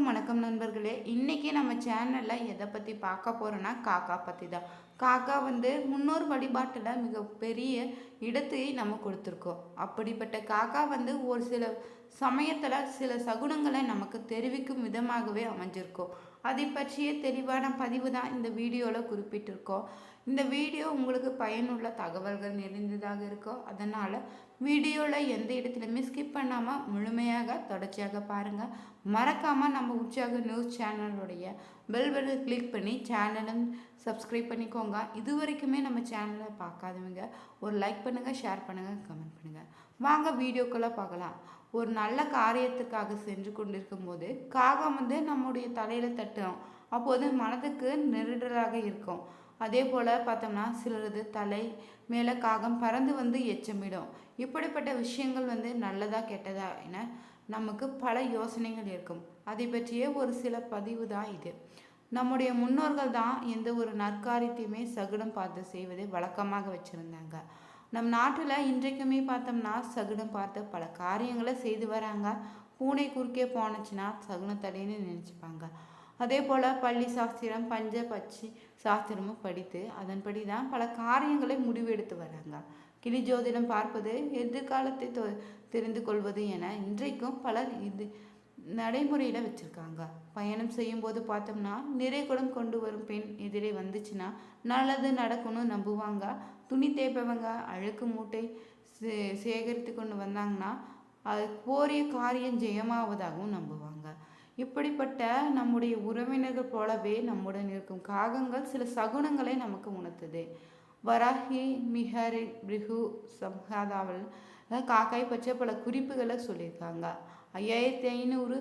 அனைவருக்கும் வணக்கம் நண்பர்களே. இன்றைக்கி நம்ம சேனலில் எதை பற்றி பார்க்க போகிறோன்னா காக்கா பற்றி தான். காக்கா வந்து முன்னோர் வழிபாட்டில் மிகப்பெரிய இடத்தை நம்ம கொடுத்துருக்கோம். அப்படிப்பட்ட காக்கா வந்து ஒரு சில சமயத்தில் சில சகுனங்களை நமக்கு தெரிவிக்கும் விதமாகவே அமைஞ்சிருக்கும். அதை பற்றிய தெளிவான பதிவு தான் இந்த வீடியோவில் குறிப்பிட்டிருக்கோம். இந்த வீடியோ உங்களுக்கு பயனுள்ள தகவல்கள் நிறைந்ததாக இருக்கோ அதனால் வீடியோவில் எந்த இடத்துலையுமே ஸ்கிப் பண்ணாமல் முழுமையாக தொடர்ச்சியாக பாருங்கள் மறக்காமல் நம்ம உற்சாக நியூஸ் சேனலுடைய பெல் பட்டனை கிளிக் பண்ணி சேனலும் சப்ஸ்கிரைப் பண்ணிக்கோங்க. இது வரைக்குமே நம்ம சேனலை பார்க்காதவங்க ஒரு லைக் பண்ணுங்கள் ஷேர் பண்ணுங்கள் கமெண்ட் பண்ணுங்கள் வாங்க வீடியோக்குள்ளே பார்க்கலாம். ஒரு நல்ல காரியத்துக்காக சென்று கொண்டிருக்கும் போது காகம் வந்து நம்முடைய தலையில் தட்டும். அப்போது மனதுக்கு நெருடலாக இருக்கும். அதே போல் பார்த்தோம்னா சிலரது தலை மேலே காகம் பறந்து வந்து எச்சமிடும். இப்படிப்பட்ட விஷயங்கள் வந்து நல்லதா கெட்டதா என நமக்கு பல யோசனைகள் இருக்கும். அதை பற்றிய ஒரு சில பதிவு தான் இது. நம்முடைய முன்னோர்கள் தான் எந்த ஒரு நற்காரியத்தையுமே சகுனம் பார்த்து செய்வதை வழக்கமாக வச்சுருந்தாங்க. நம் நாட்டில் இன்றைக்குமே பார்த்தோம்னா சகுனம் பார்த்து பல காரியங்களை செய்து வராங்க. பூனை குறுக்கே போனுச்சுன்னா சகுனத்தடைன்னு நினச்சிப்பாங்க. அதே போல் பள்ளி சாஸ்திரம் பஞ்ச பட்சி சாஸ்திரமும் படித்து அதன்படி தான் பல காரியங்களை முடிவெடுத்து வராங்க. கிளி ஜோதிடம் பார்ப்பது எதிர்காலத்தை தொ தெரிந்து கொள்வது என இன்றைக்கும் பலர் இது நடைமுறையில் வச்சுருக்காங்க. பயணம் செய்யும்போது பார்த்தோம்னா நிறை குடம் கொண்டு வரும் பெண் எதிரே வந்துச்சுன்னா நல்லது நடக்கும்னு நம்புவாங்க. துணி தேய்ப்பவங்க அழுக்கு மூட்டை சே சேகரித்து கொண்டு வந்தாங்கன்னா அது கோரிய காரியம் ஜெயமாவதாகவும் நம்புவாங்க. இப்படிப்பட்ட நம்முடைய உறவினர்கள் போலவே நம்முடன் இருக்கும் காகங்கள் சில சகுனங்களை நமக்கு உணர்த்துது. வராகி மிஹரி பிரிகு சம்ஹாதாவில் காக்காய் பற்றிய பல குறிப்புகளை சொல்லியிருக்காங்க. ஐயாயிரத்தி ஐநூறு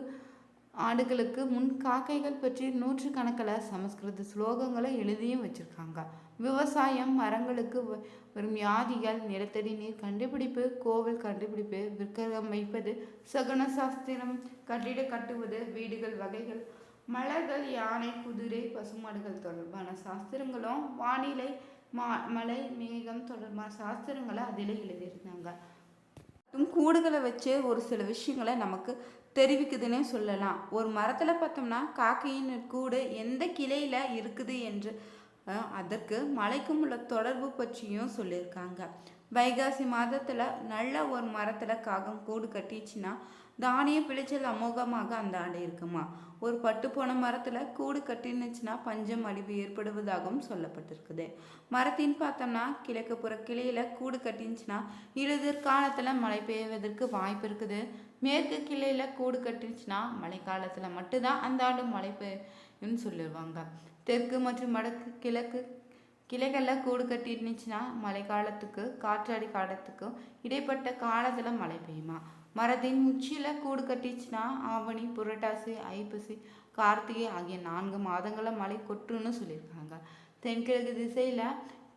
ஆண்டுகளுக்கு முன் காக்கைகள் பற்றி நூற்றுக்கணக்கில் சமஸ்கிருத ஸ்லோகங்களை எழுதியும் வச்சுருக்காங்க. விவசாயம் மரங்களுக்கு வரும் வியாதிகள் நிலத்தடி நீர் கண்டுபிடிப்பு கோவில் கண்டுபிடிப்பு விக்கிரகம் வைப்பது சகுன சாஸ்திரம் கட்டிட கட்டுவது வீடுகள் வகைகள் மலர்கள் யானை குதிரை பசுமாடுகள் தொடர்பான சாஸ்திரங்களும் வானிலை மா மலை மேகம் தொடர்பான சாஸ்திரங்களை அதில் எழுதியிருந்தாங்க. கூடுகளை வச்சு ஒரு சில விஷயங்களை நமக்கு தெரிவிக்குதுன்னே சொல்லலாம். ஒரு மரத்தில் பார்த்தோம்னா காக்கையின் கூடு எந்த கிளையில் இருக்குது என்று அதற்கு மலைக்கும் உள்ள தொடர்பு பற்றியும் சொல்லியிருக்காங்க. வைகாசி மாதத்தில் நல்ல ஒரு மரத்தில் காகம் கூடு கட்டிச்சுன்னா தானிய பிழைச்சல் அமோகமாக அந்த ஆண்டு இருக்குமா? ஒரு பட்டு போன மரத்தில் கூடு கட்டினுச்சுன்னா பஞ்சம் அழிவு ஏற்படுவதாகவும் சொல்லப்பட்டிருக்குது. மரத்தின் பார்த்தோம்னா கிழக்கு புற கிளையில் கூடு கட்டினுச்சுன்னா இறுதிற்காலத்தில் மழை பெய்வதற்கு வாய்ப்பு இருக்குது. மேற்கு கிளையில் கூடு கட்டினுச்சுன்னா மழை காலத்தில் மட்டும்தான் அந்த ஆண்டு மழை பெய்யும்னு சொல்லிடுவாங்க தெற்கு மற்றும் வடக்கு கிழக்கு கிளைகளில் கூடு கட்டி இருந்துச்சுன்னா மழை காலத்துக்கு காற்றாடி காலத்துக்கும் இடைப்பட்ட காலத்தில் மழை பெய்யுமா? மரத்தின் உச்சியில் கூடு கட்டிச்சுன்னா ஆவணி புரட்டாசி ஐப்பசி கார்த்திகை ஆகிய நான்கு மாதங்களில் மழை கொட்டுன்னு சொல்லியிருக்காங்க. தென்கிழக்கு திசையில்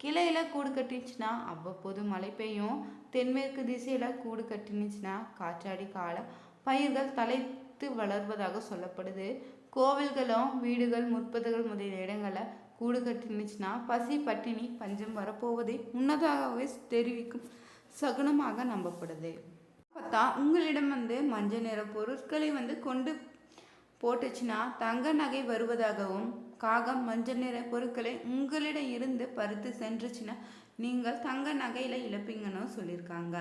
கிளையில் கூடு கட்டிச்சுன்னா அவ்வப்போது மழை பெய்யும். தென்மேற்கு திசையில் கூடு கட்டினுச்சுன்னா காற்றாடி கால பயிர்கள் தலை தலைத்து வளர்வதாக சொல்லப்படுது. கோவில்களும் வீடுகள் முற்பதுகள் முதலிய இடங்களில் கூடு கட்டினுச்சுன்னா பசி பட்டினி பஞ்சம் வரப்போவதை முன்னதாகவே தெரிவிக்கும் சகுனமாக நம்பப்படுது. பார்த்தா உங்களிடம் வந்து மஞ்சள் நிற பொருட்களை வந்து கொண்டு போட்டுச்சுன்னா தங்க நகை வருவதாகவும் காகம் மஞ்சள் நிற பொருட்களை உங்களிடம் இருந்து பறித்து சென்றுச்சுன்னா நீங்கள் தங்க நகையில் இழப்பீங்கன்னு சொல்லியிருக்காங்க.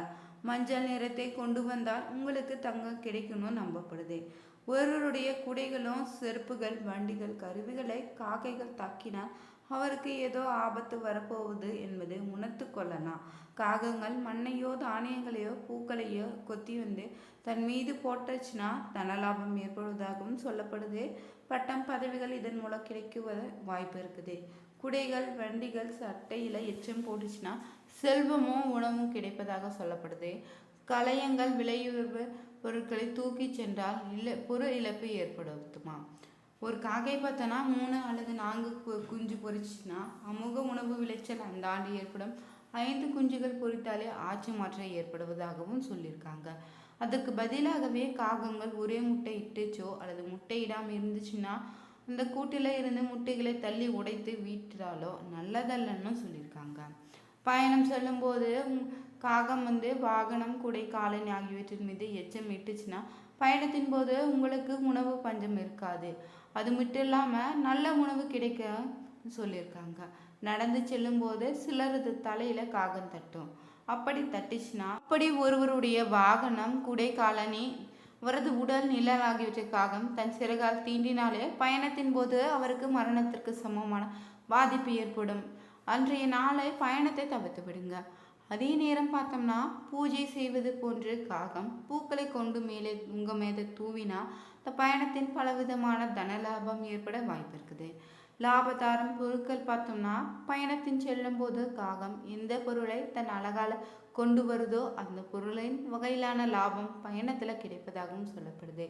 மஞ்சள் நிறத்தை கொண்டு வந்தால் உங்களுக்கு தங்கம் கிடைக்கணும்னு நம்பப்படுது. ஒருவருடைய குடைகளும் செருப்புகள் வண்டிகள் கருவிகளை காக்கைகள் தாக்கினால் அவருக்கு ஏதோ ஆபத்து வரப்போகுது என்பதை உணர்த்து கொள்ளலாம். காகங்கள் மண்ணையோ தானியங்களையோ பூக்களையோ கொத்தி வந்து தன் மீது போட்டுச்சுன்னா தனலாபம் ஏற்படுவதாகவும் சொல்லப்படுது. பட்டம் பதவிகள் இதன் மூலம் கிடைக்குவத வாய்ப்பு இருக்குது. குடைகள் வண்டிகள் சட்டையில் எச்சம் போட்டுச்சுன்னா செல்வமும் உணவும் கிடைப்பதாக சொல்லப்படுது. கலையங்கள் விலையுயர்வு பொருட்களை தூக்கி சென்றால் இல்லை பொருள் இழப்பு ஏற்படுத்துமா? ஒரு காக்கை பார்த்தோன்னா மூணு அல்லது நான்கு குஞ்சு பொறிச்சுன்னா அமுக உணவு விளைச்சல் அந்த ஆண்டு ஏற்படும். ஐந்து குஞ்சுகள் பொறித்தாலே ஆட்சி மாற்றம் ஏற்படுவதாகவும் சொல்லியிருக்காங்க. அதுக்கு பதிலாகவே காகங்கள் ஒரே முட்டை இட்டுச்சோ அல்லது முட்டையிடாமல் இருந்துச்சுன்னா அந்த கூட்டில் இருந்து முட்டைகளை தள்ளி உடைத்து வீட்டுறாலோ நல்லதல்லன்னு சொல்லியிருக்காங்க. பயணம் செல்லும்போது காகம் வந்து வாகனம் குடை காலனி ஆகியவற்றின் மீது எச்சம் இட்டுச்சுன்னா பயணத்தின் போது உங்களுக்கு உணவு பஞ்சம் இருக்காது. அது மட்டும் இல்லாமல் நல்ல உணவு கிடைக்க சொல்லியிருக்காங்க. நடந்து செல்லும்போது சிலரது தலையில் காகம் தட்டும். அப்படி தட்டுச்சுன்னா அப்படி ஒருவருடைய வாகனம் குடை காலனி அவரது உடல் நிழல் ஆகியவற்றை காகம் தன் சிறகால் தீண்டினாலே பயணத்தின் போது அவருக்கு மரணத்திற்கு சமமான பாதிப்பு ஏற்படும். அன்றைய நாளை பயணத்தை தவிர்த்து விடுங்க. அதே நேரம் பார்த்தோம்னா பூஜை செய்வது போன்று காகம் பூக்களை கொண்டு மேலே உங்கள் மீது தூவினா இந்த பயணத்தின் பலவிதமான தன லாபம் ஏற்பட வாய்ப்பு இருக்குது. லாபதாரம் பொருட்கள் பார்த்தோம்னா பயணத்தின் செல்லும் போது காகம் எந்த பொருளை தன் அழகால் கொண்டு வருதோ அந்த பொருளின் வகையிலான லாபம் பயணத்தில் கிடைப்பதாகவும் சொல்லப்படுது.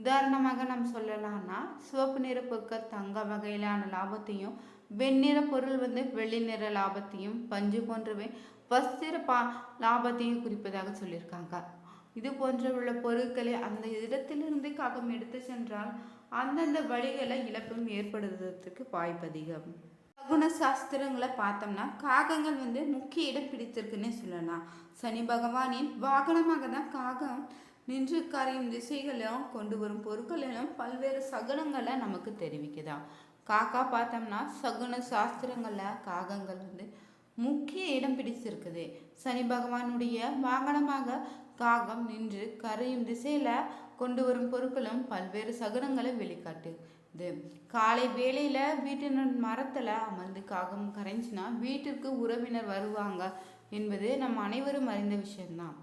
உதாரணமாக நாம் சொல்லலாம்னா சிவப்பு நிற பொருட்கள் தங்க வகையிலான லாபத்தையும் வெண்ணிற பொருள் வந்து வெள்ளி நிற லாபத்தையும் பஞ்சு போன்றவை வஸ்திர பா லாபத்தையும் குறிப்பதாக சொல்லியிருக்காங்க. இது போன்ற உள்ள பொருட்களை அந்த இடத்திலிருந்து காகம் எடுத்து சென்றால் அந்தந்த வழிகளை இழப்பும் ஏற்படுவதற்கு வாய்ப்பு அதிகம். சகுன சாஸ்திரங்களை பார்த்தோம்னா காகங்கள் வந்து முக்கிய இடம் பிடித்திருக்குன்னே சொல்லலாம். சனி பகவானின் வாகனமாக தான் காகம் நின்று கரையும் திசைகளும் கொண்டு வரும் பொருட்களிலும் பல்வேறு சகுனங்களை நமக்கு தெரிவிக்குதான் காக்கா பார்த்தோம்னா சகுன சாஸ்திரங்களில் காகங்கள் வந்து முக்கிய இடம் பிடிச்சிருக்குது. சனி பகவானுடைய வாகனமாக காகம் நின்று கரையும் திசையில் கொண்டு வரும் பொருட்களும் பல்வேறு சகுனங்களை வெளிக்காட்டுது. காலை வேளையில் வீட்டின் மரத்தில் அமர்ந்து காகம் கரைஞ்சினா வீட்டிற்கு உறவினர் வருவாங்க என்பது நம் அனைவரும் அறிந்த விஷயம்தான்.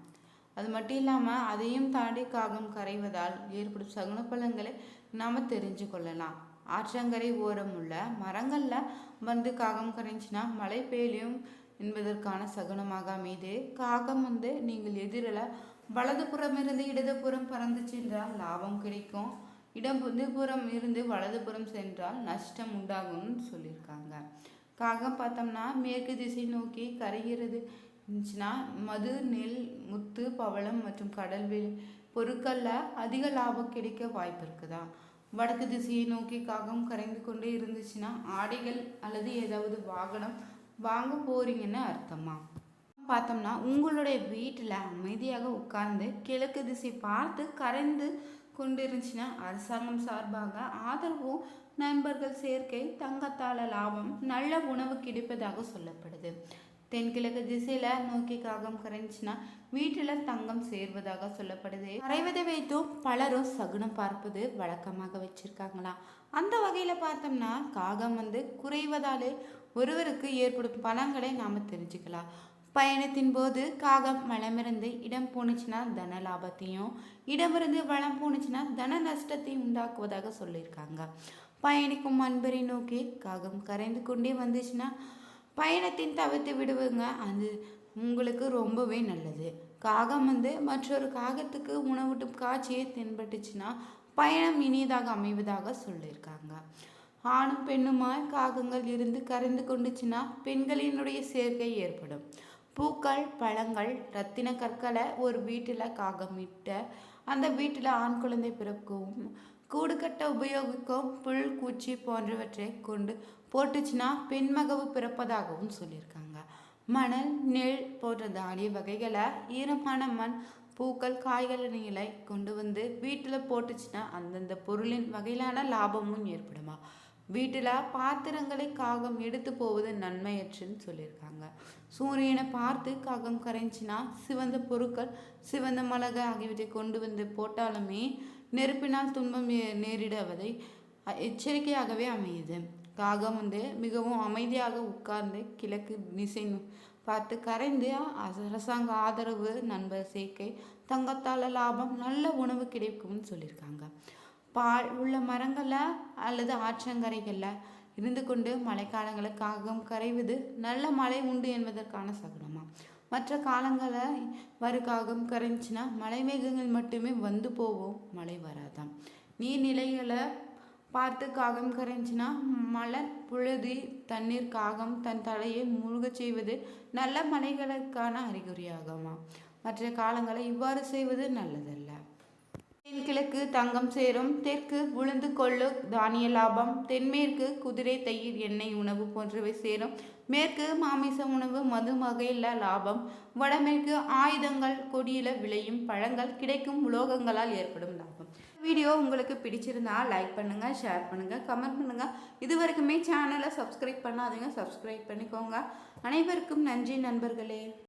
அது மட்டும் இல்லாமல் அதையும் தாண்டி காகம் கரைவதால் ஏற்படும் சகுன பலன்களை நாம் தெரிஞ்சு கொள்ளலாம். ஆற்றங்கரை ஓரம் உள்ள மரங்களில் வந்து காகம் கரைஞ்சினா மழை பெய்யும் என்பதற்கான சகுனமாக அமைது. காகம் வந்து நீங்கள் எதிரில் வலதுபுறம் இருந்து இடதுபுறம் பறந்து சென்றால் லாபம் கிடைக்கும். இடம் வந்து இருந்து வலதுபுறம் சென்றால் நஷ்டம் உண்டாகும்னு சொல்லியிருக்காங்க. காகம் பார்த்தோம்னா மேற்கு திசை நோக்கி கரைகிறது. இருந்துச்சுன்னா மது நெல் முத்து பவளம் மற்றும் கடல்வெளி பொருட்களில் அதிக லாபம் கிடைக்க வாய்ப்பு இருக்குதான். வடக்கு திசையை நோக்கி காகம் கரைந்து கொண்டே இருந்துச்சுன்னா ஆடைகள் அல்லது ஏதாவது வாகனம் வாங்க போறீங்கன்னு அர்த்தமா? பார்த்தோம்னா உங்களுடைய வீட்டில் அமைதியாக உட்கார்ந்து கிழக்கு திசை பார்த்து கரைந்து கொண்டு இருந்துச்சுன்னா அரசாங்கம் சார்பாக ஆதரவும் நண்பர்கள் சேர்க்கை தங்கத்தால லாபம் நல்ல உணவு கிடைப்பதாக சொல்லப்படுது. தென்கிழக்கு திசையில நோக்கி காகம் கரைஞ்சுன்னா வீட்டில் தங்கம் சேர்வதாக சொல்லப்படுது. கரைவதை வைத்தும் பலரும் சகுனம் பார்ப்பது வழக்கமாக வச்சிருக்காங்களாம். அந்த வகையில பார்த்தோம்னா காகம் வந்து குறைவதாலே ஒருவருக்கு ஏற்படும் பலங்களை நாம தெரிஞ்சுக்கலாம். பயணத்தின் போது காகம் வளமிருந்து இடம் போணுச்சுன்னா தன லாபத்தையும் இடமிருந்து வளம் போணுச்சுன்னா தன நஷ்டத்தையும் உண்டாக்குவதாக சொல்லியிருக்காங்க. பயணிக்கும் அன்பரை நோக்கி காகம் கரைந்து கொண்டே வந்துச்சுன்னா பயணத்தின் தவிர்த்து விடுவங்க. அது உங்களுக்கு ரொம்பவே நல்லது. காகம் வந்து மற்றொரு காகத்துக்கு உணவூட்டும் காட்சியை தென்பட்டுச்சுன்னா பயணம் இனியதாக அமைவதாக சொல்லியிருக்காங்க. ஆணும் பெண்ணுமாய் காகங்கள் இருந்து கரைந்து கொண்டுச்சுன்னா பெண்களினுடைய சேர்க்கை ஏற்படும். பூக்கள் பழங்கள் ரத்தின கற்களை ஒரு வீட்டில் காகமிட்ட அந்த வீட்டில் ஆண் குழந்தை பிறக்கும். கூடு கட்ட உபயோகிக்கும் புல் குச்சி போன்றவற்றை கொண்டு போட்டுச்சுன்னா பெண்மகவு பிறப்பதாகவும் சொல்லியிருக்காங்க. மணல் நெல் போன்ற தானிய வகைகளை ஈரமான மண் பூக்கள் காய்கறிகளை கொண்டு வந்து வீட்டில் போட்டுச்சுன்னா அந்தந்த பொருளின் வகையிலான லாபமும் ஏற்படுமா? வீட்டில் பாத்திரங்களை காகம் எடுத்து போவது நன்மையற்றுன்னு சொல்லியிருக்காங்க. சூரியனை பார்த்து காகம் கரைஞ்சினா சிவந்த பொருட்கள் சிவந்த மிளகு ஆகியவற்றை கொண்டு வந்து போட்டாலுமே நெருப்பினால் துன்பம் நே- நேரிடுவதை எச்சரிக்கையாகவே அமையுது. காகம் வந்து மிகவும் அமைதியாக உட்கார்ந்து கிழக்கு திசை பார்த்து கரைந்து அரசாங்க ஆதரவு நண்பர் சேர்க்கை தங்கத்தால் லாபம் நல்ல உணவு கிடைக்கும்னு சொல்லியிருக்காங்க. பால் உள்ள மரங்களில் அல்லது ஆற்றங்கரைகளில் இருந்து கொண்டு மழைக்காலங்களில் காகம் கரைவது நல்ல மழை உண்டு என்பதற்கான சகுனமா. மற்ற காலங்களில் வரு காகம் கரைஞ்சினா மழை மேகங்கள் மட்டுமே வந்து போகும் மழை வராதான் நீர்நிலைகளை பார்த்து காகம் கரைஞ்சினா மலர் புழுதி தண்ணீர் காகம் தன் தலையை மூழ்கச் செய்வது நல்ல மலைகளுக்கான அறிகுறியாகுமா? மற்ற காலங்களை இவ்வாறு செய்வது நல்லதல்ல. தென்கிழக்கு தங்கம் சேரும் தெற்கு உளுந்து கொள்ளு தானிய லாபம் தென்மேற்கு குதிரை தயிர் எண்ணெய் உணவு போன்றவை சேரும். மேற்கு மாமிச உணவு மது வகையில லாபம் வடமேற்கு ஆயுதங்கள் கொடியில விளையும் பழங்கள் கிடைக்கும் உலோகங்களால் ஏற்படும் லாபம். வீடியோ உங்களுக்கு பிடிச்சிருந்தா லைக் பண்ணுங்கள் ஷேர் பண்ணுங்கள் கமெண்ட் பண்ணுங்கள் இது வரைக்குமே சேனலை சப்ஸ்கிரைப் பண்ணாதீங்க சப்ஸ்கிரைப் பண்ணிக்கோங்க. அனைவருக்கும் நன்றி நண்பர்களே.